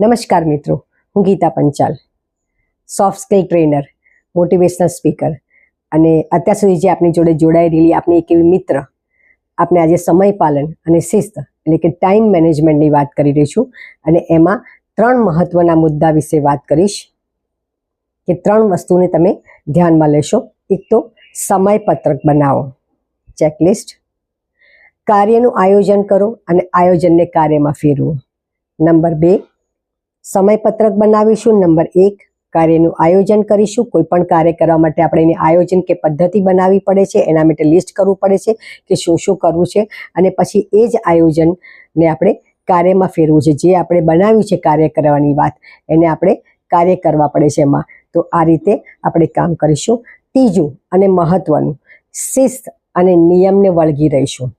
નમસ્કાર મિત્રો, હું Geeta Panchal soft skill trainer motivational speaker અને અત્યાર સુધી જે આપણી જોડે જોડાઈ રહેલી આપણી એક એવી મિત્ર આપણે આજે સમય પાલન અને શિસ્ત એટલે કે ટાઈમ મેનેજમેન્ટની વાત કરી રહી છું. અને એમાં ત્રણ મહત્વના મુદ્દા વિશે વાત કરીશ, કે ત્રણ વસ્તુને તમે ધ્યાનમાં લેશો. એક તો સમયપત્રક બનાવો ચેકલિસ્ટ કાર્યનું આયોજન કરો અને આયોજનને કાર્યમાં ફેરવો. નંબર બે સમયપત્રક બનાવીશું. નંબર એક, કાર્યનું આયોજન કરીશું. કોઈ પણ કાર્ય કરવા માટે આપણે એની આયોજન કે પદ્ધતિ બનાવવી પડે છે. એના માટે લિસ્ટ કરવું પડે છે કે શું શું કરવું છે. અને પછી એ જ આયોજનને આપણે કાર્યમાં ફેરવું છે. જે આપણે બનાવ્યું છે કાર્ય કરવાની વાત, એને આપણે કાર્ય કરવા પડે છે એમાં. તો આ રીતે આપણે કામ કરીશું. ત્રીજું અને મહત્વનું, શિસ્ત અને નિયમને વળગી રહીશું.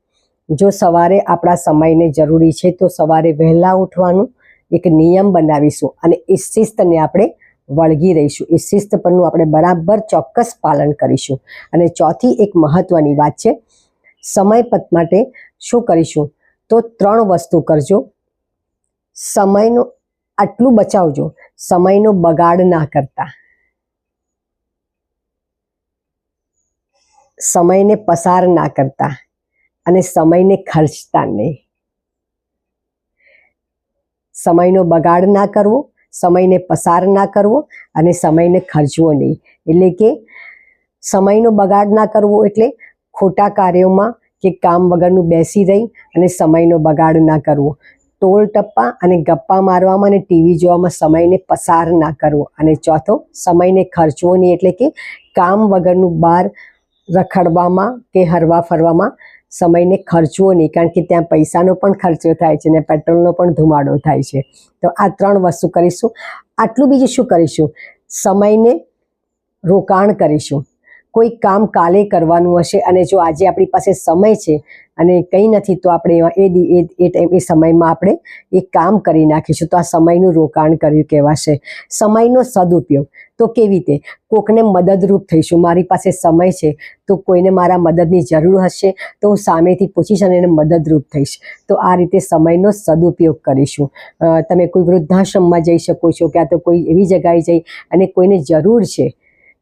જો સવારે આપણા સમયને જરૂરી છે તો સવારે વહેલા ઉઠવાનું એક નિયમ બનાવીશું અને એ શિસ્તને આપણે વળગી રહીશું. એ શિસ્ત પરનું આપણે બરાબર ચોક્કસ પાલન કરીશું. અને ચોથી એક મહત્વની વાત છે સમયપત માટે શું કરીશું? તો ત્રણ વસ્તુ કરજો. સમયનો આટલું બચાવજો. સમયનો બગાડ ના કરતા. સમયને પસાર ના કરતા. અને સમયને ખર્ચતા નહીં. સમયનો બગાડ ના કરવો, સમયને પસાર ના કરવો અને સમયને ખર્ચવો નહીં. એટલે કે સમયનો બગાડ ના કરવો એટલે ખોટા કાર્યોમાં કે કામ વગરનું બેસી રહી અને સમયનો બગાડ ના કરવો. ટોલ ટપ્પા અને ગપ્પા મારવામાં અને ટીવી જોવામાં સમયને પસાર ના કરવો. અને ચોથો, સમયને ખર્ચવો નહીં એટલે કે કામ વગરનું બહાર રખડવામાં કે હરવા ફરવામાં સમયને ખર્ચવો નહીં, કારણ કે ત્યાં પૈસાનો પણ ખર્ચો થાય છે ને પેટ્રોલનો પણ ધુમાડો થાય છે. તો આ ત્રણ વસ્તુ કરીશું. આટલું બીજું શું કરીશું? સમયને રોકાણ કરીશું. કોઈ કામ કાલે કરવાનું હશે અને જો આજે આપણી પાસે સમય છે અને કંઈ નથી, તો આપણે એ એ ટાઈમ એ સમયમાં આપણે એ કામ કરી નાખીશું. તો આ સમયનું રોકાણ કર્યું કહેવાશે. સમયનો સદુપયોગ. તો કેવી રીતે? કોકને મદદરૂપ થઈશું. મારી પાસે સમય છે, તો કોઈને મારા મદદની જરૂર હશે, તો હું સામેથી પૂછીશ અને એને મદદરૂપ થઈશ. તો આ રીતે સમયનો સદુપયોગ કરીશું. તમે કોઈ વૃદ્ધાશ્રમમાં જઈ શકો છો, ક્યાં તો કોઈ એવી જગાએ જઈ અને કોઈને જરૂર છે,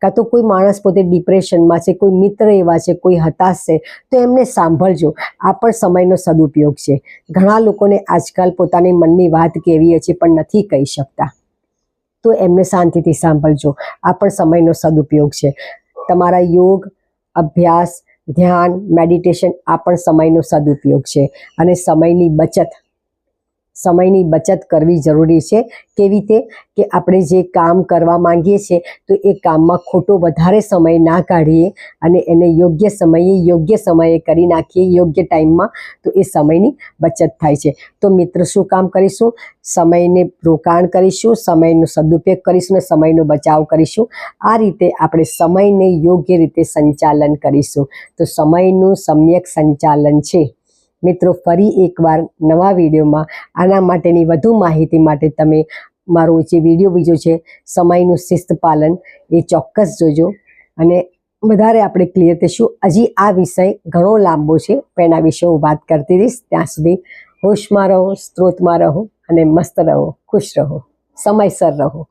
કાં તો કોઈ માણસ પોતે ડિપ્રેશનમાં છે, કોઈ મિત્ર એવા છે, કોઈ હતાશ છે, તો એમને સાંભળજો. આ પણ સમયનો સદુપયોગ છે. ઘણા લોકોને આજકાલ પોતાની મનની વાત કહેવી છે, પણ નથી કહી શકતા. તો એમને શાંતિથી સાંભળજો. આ પણ સમયનો સદુપયોગ છે. તમારા યોગ, અભ્યાસ, ધ્યાન મેડિટેશન આ પણ સમયનો સદુપયોગ છે. અને સમયની બચત સમયની બચત કરવી જરૂરી છે. કેવી રીતે? કે આપણે જે કામ કરવા માંગીએ છીએ, તો એ કામમાં ખોટો વધારે સમય ના કાઢીએ અને એને યોગ્ય સમયે યોગ્ય સમયે કરી નાખીએ યોગ્ય ટાઈમમાં, તો એ સમયની બચત થાય છે. તો મિત્ર, શું કામ કરીશું? સમયને રોકાણ કરીશું, સમયનો સદુપયોગ કરીશું અને સમયનો બચાવ કરીશું. આ રીતે આપણે સમયને યોગ્ય રીતે સંચાલન કરીશું. તો સમયનું સમ્યક સંચાલન છે. મિત્રો, ફરી એકવાર નવા વિડીયોમાં આના માટેની વધુ માહિતી માટે તમે મારો જે વીડિયો બીજો છે, સમયનું શિસ્ત પાલન, એ ચોક્કસ જોજો. અને વધારે આપણે ક્લિયર થઈશું. હજી આ વિષય ઘણો લાંબો છે એના વિશે હું વાત કરતી રહીશ. ત્યાં સુધી હોશમાં રહો, સ્ત્રોતમાં રહો અને મસ્ત રહો, ખુશ રહો, સમયસર રહો.